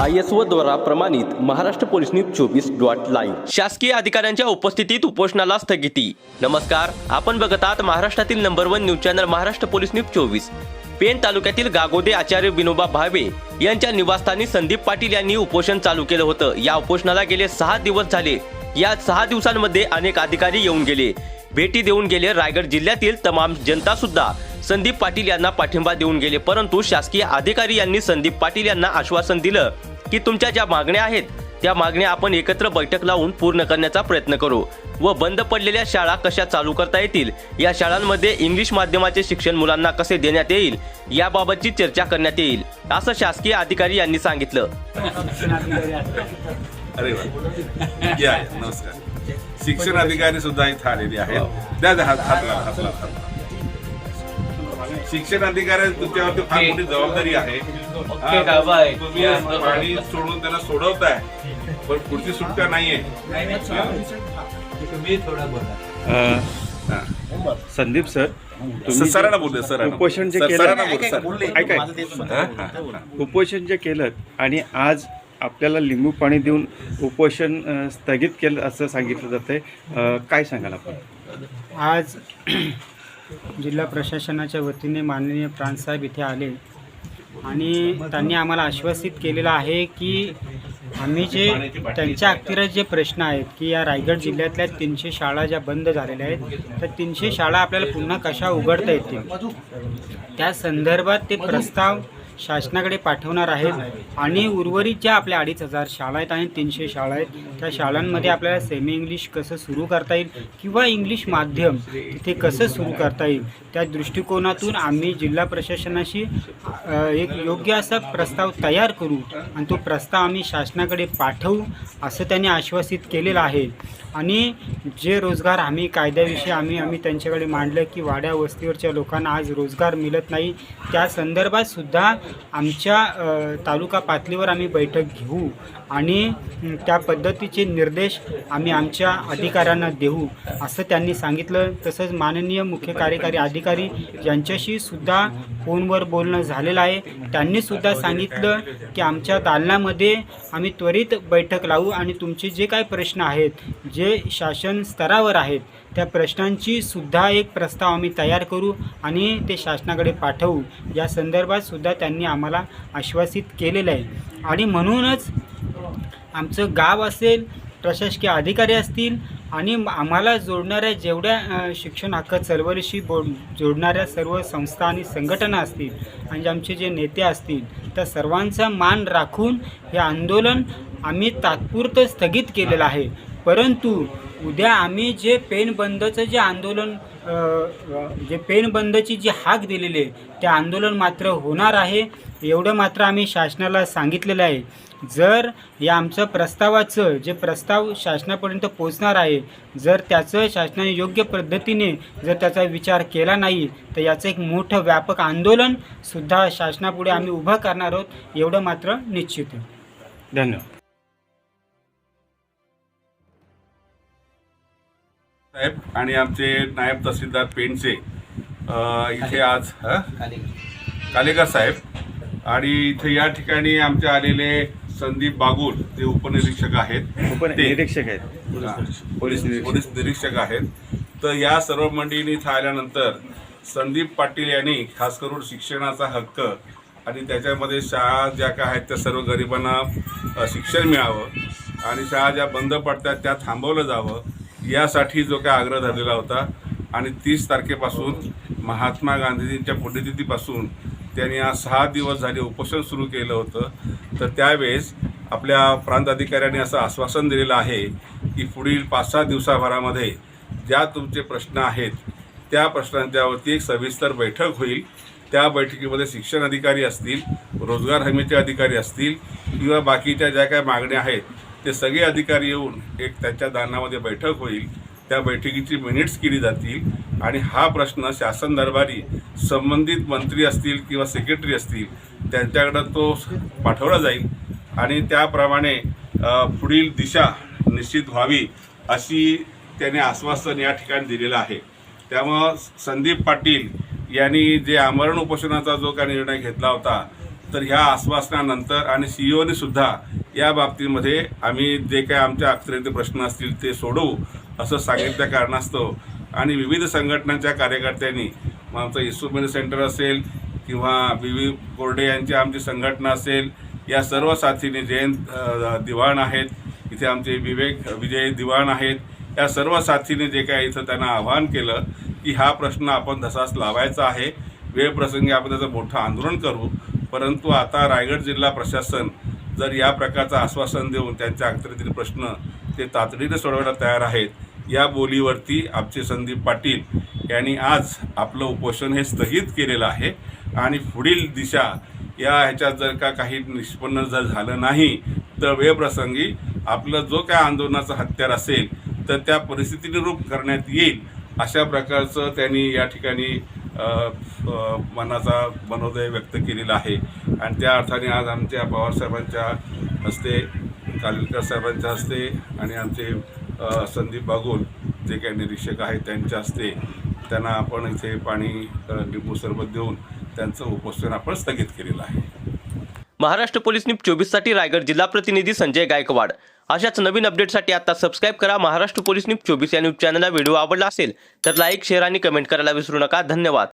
I S O द्वारा प्रमाणित Maharashtra police news चोवीस डॉट लाईव्ह. शासकीय अधिकाऱ्यांच्या उपस्थितीत उपोषणाला स्थगिती. नमस्कार आपण बघत आहात महाराष्ट्रातील number one news channel Maharashtra police news चोवीस. पेन तालुक्यातील गागोदे आचार्य विनोबा भावे यांच्या निवासस्थानी संदीप पाटील यांनी उपोषण चालू केलं होतं. या उपोषणाला गेले सहा दिवस झाले. या सहा दिवसांमध्ये अनेक अधिकारी येऊन गेले. भेटी देऊन गेले रायगड जिल्ह्यातील तमाम जनता सुद्धा. संदीप पाटील यांना पाठिंबा देऊन गेले परंतु शासकीय अधिकारी यांनी संदीप पाटील यांना आश्वासन दिलं की तुमच्या ज्या मागण्या आहेत त्या मागण्या आपण एकत्र बैठक लावून पूर्ण करण्याचा प्रयत्न करू व बंद पडलेल्या शाळा कशा चालू करता येतील या शाळांमध्ये इंग्लिश माध्यमाचे शिक्षण मुलांना कसे देण्यात येईल याबाबतची चर्चा करण्यात येईल असं शासकीय अधिकारी यांनी सांगितलं. अरे नमस्कार. शिक्षण अधिकारी सुद्धा इथं आलेले आहेत. शिक्षण अधिकारी तुमच्यावरती फार मोठी जबाबदारी आहे. हा, तुम्ही पाणी सोडून त्यांना सोडवताय पण पुढची सुट्ट्या नाहीये. अ, हा. संदीप सर सरांना बोलले सरांना उपोषण जे सर- केलं- सरांना बोल, सर. ऐका. उपोषण जे केलं आणि आज आपल्याला लिंबू पाणी देऊन उपोषण स्थगित केलं असं सांगितलं जातंय. अ, काय सांगाल आपण? आज जिल्हा प्रशासनाच्या वतीने माननीय प्रांतसाहेब इथे आले. आणि त्यांनी आम्हाला आश्वासित केलेलं आहे की आम्ही जे त्यांच्या अखत्यारीत जे प्रश्न आहेत की या रायगड जिल्ह्यातल्या तीनशे शाळा ज्या बंद झालेल्या आहेत तर तीनशे शाळा आपल्याला पुन्हा कशा उघडता येतील? त्या संदर्भात ते प्रस्ताव शासनाकडे पाठवणार आहेत. आणि उर्वरित ज्या आपल्या अडीच हजार शाळा आहेत आणि तीनशे शाळा आहेत. त्या शाळांमध्ये आपल्याला सेमी इंग्लिश कसं सुरू करता येईल किंवा इंग्लिश माध्यम तिथे कसं सुरू करता येईल त्या दृष्टिकोनातून आम्ही जिल्हा प्रशासनाशी एक योग्य असा प्रस्ताव तयार करू आणि तो प्रस्ताव आम्ही शासनाकडे पाठवू असं त्यांनी आश्वासित केलेलं आहे. आणि जे रोजगार आम्ही कायद्याविषयी आम्ही आम्ही त्यांच्याकडे मांडलं की वाड्या वस्तीवरच्या लोकांना आज रोजगार मिळत नाही त्या संदर्भात सुद्धा आमच्या तालुका पातळीवर आम्ही बैठक घेऊ आणि त्या पद्धतीचे निर्देश आम्ही आमच्या अधिकाऱ्यांना देऊ असं त्यांनी सांगितलं. तसंच माननीय मुख्य कार्यकारी अधिकारी यांच्याशी सुद्धा फोनवर बोलणं झालेलं आहे त्यांनी सुद्धा सांगितलं की आमच्या दालनामध्ये आम्ही त्वरित बैठक लावू आणि तुमचे जे काही प्रश्न आहेत जे शासन स्तरावर आहेत. त्या प्रश्नांची सुद्धा एक प्रस्ताव आम्ही तयार करू आणि ते शासनाकडे पाठवू. या संदर्भात सुद्धा त्यांनी आम्हाला आश्वासित केलेलं आहे. आणि म्हणूनच आमचं गाव असेल प्रशासकीय अधिकारी असतील आणि आम्हाला जोडणाऱ्या जेवढ्या शिक्षण हक्क चळवळीशी बो जोडणाऱ्या सर्व संस्था आणि संघटना असतील आणि जे आमचे जे नेते असतील त्या सर्वांचा मान राखून हे आंदोलन आम्ही तात्पुरतं स्थगित केलेलं आहे. परंतु उद्या आम्ही जे पेन बंदचं जे आंदोलन जे पेन बंदची जी हाक दिलेली आहे ते आंदोलन मात्र होणार आहे एवढं मात्र आम्ही शासनाला सांगितलेलं आहे. जर या आमचं प्रस्तावाचं जे प्रस्ताव शासनापर्यंत पोचणार आहे जर त्याचं शासनाने योग्य पद्धतीने जर त्याचा विचार केला नाही तर याचं एक मोठं व्यापक आंदोलनसुद्धा शासनापुढे आम्ही उभं करणार आहोत एवढं मात्र निश्चित आहे. धन्यवाद. साहेब आणि आमचे नायब तहसीलदार पेणचे अ, इथे आज हा? कालेकर साहेब. आणि इथे या ठिकाणी आमचे आलेले संदीप बागुल ते उपनिरीक्षक आहेत पण ते- निरीक्षक आहेत. हा, पोलीस पोलीस निरीक्षक आहेत. तर या सर्व मंडळींनी इथं आल्यानंतर संदीप पाटील यांनी खास करून शिक्षणाचा हक्क आणि त्याच्यामध्ये शाळा ज्या काय आहेत त्या सर्व गरिबांना शिक्षण मिळावं आणि शाळा ज्या बंद पडतात त्या थांबवलं जावं. यासाठी जो काय आग्रह धरलेला होता आणि तीस तारखेपासून महात्मा गांधीजींच्या पुण्यतिथीपासून त्यांनी आज सहा दिवस झाले उपोषण सुरू केलं होतं. तर त्यावेळेस आपल्या प्रांत अधिकाऱ्यांनी असं आश्वासन दिलेलं आहे की पुढील पाच सहा दिवसाभरामध्ये ज्या तुमचे प्रश्न आहेत त्या प्रश्नांच्यावरती एक सविस्तर बैठक होईल. त्या बैठकीमध्ये शिक्षण अधिकारी असतील रोजगार हमीचे अधिकारी असतील किंवा बाकीच्या ज्या काही मागण्या आहेत ते सगळे अधिकारी येऊन एक त्याच्या दानामध्ये बैठक होईल. त्या बैठकीची मिनिट्स केली जातील. आणि हा प्रश्न शासन दरबारी संबंधित मंत्री असतील किंवा सेक्रेटरी असतील त्यांच्याकडं तो पाठवला जाईल. आणि त्याप्रमाणे पुढील दिशा निश्चित व्हावी अशी त्याने आश्वासन या ठिकाणी दिलेलं आहे. त्यामुळं संदीप पाटील यांनी जे आमरण उपोषणाचा जो काही निर्णय घेतला होता तर ह्या आश्वासनानंतर आणि सीईओने सुद्धा या बाबतीमध्ये आम्ही जे काय आमच्या अक्षरेचे प्रश्न असतील ते सोडवू असं सांगितल्या कारणास्तव. आणि विविध संघटनांच्या कार्यकर्त्यांनी मग आमचं इन्स्ट्रुमेंट सेंटर असेल किंवा बी व्ही कोरडे यांची आमची संघटना असेल या सर्व साथीने जयंत दिवाण आहेत इथे आमचे विवेक विजय दिवाण आहेत या सर्व साथीने जे काय इथं त्यांना आवाहन केलं की हा प्रश्न आपण तसाच लावायचा आहे. वेळप्रसंगी आपण त्याचं मोठं आंदोलन करू. परंतु आता रायगड जिल्हा प्रशासन जर या प्रकारचं आश्वासन देऊन त्यांच्या अखत्यारीतील प्रश्न ते तातडीने सोडवायला तयार आहेत या बोलीवरती आमचे संदीप पाटील यांनी आज आपलं उपोषण हे स्थगित केलेलं आहे. आणि पुढील दिशा या ह्याच्यात जर का काही निष्पन्न जर झालं नाही तर वेळप्रसंगी आपलं जो काय आंदोलनाचं हत्यार असेल तर त्या परिस्थितीने रूप करण्यात येईल अशा प्रकारचं त्यांनी या ठिकाणी मनाचा मनोदय व्यक्त केलेला आहे. आणि त्या अर्थाने आज आमच्या पवारसाहेबांच्या हस्ते कालिलकर साहेबांच्या हस्ते आणि आमचे संदीप बागोल जे काही निरीक्षक आहेत त्यांच्या हस्ते त्यांना आपण इथे पाणी लिंबू सरबत देऊन त्यांचं उपोषण आपण स्थगित केलेलं आहे. महाराष्ट्र पोलीस न्यूज चोवीससाठी रायगड जिल्हा प्रतिनिधी संजय गायकवाड. अशाच नवीन अपडेटसाठी आता सबस्क्राईब करा महाराष्ट्र पोलीस न्यूज चोवीस या न्यूज चॅनलला व्हिडिओ आवडला असेल तर लाईक शेअर आणि कमेंट करायला विसरू नका. धन्यवाद.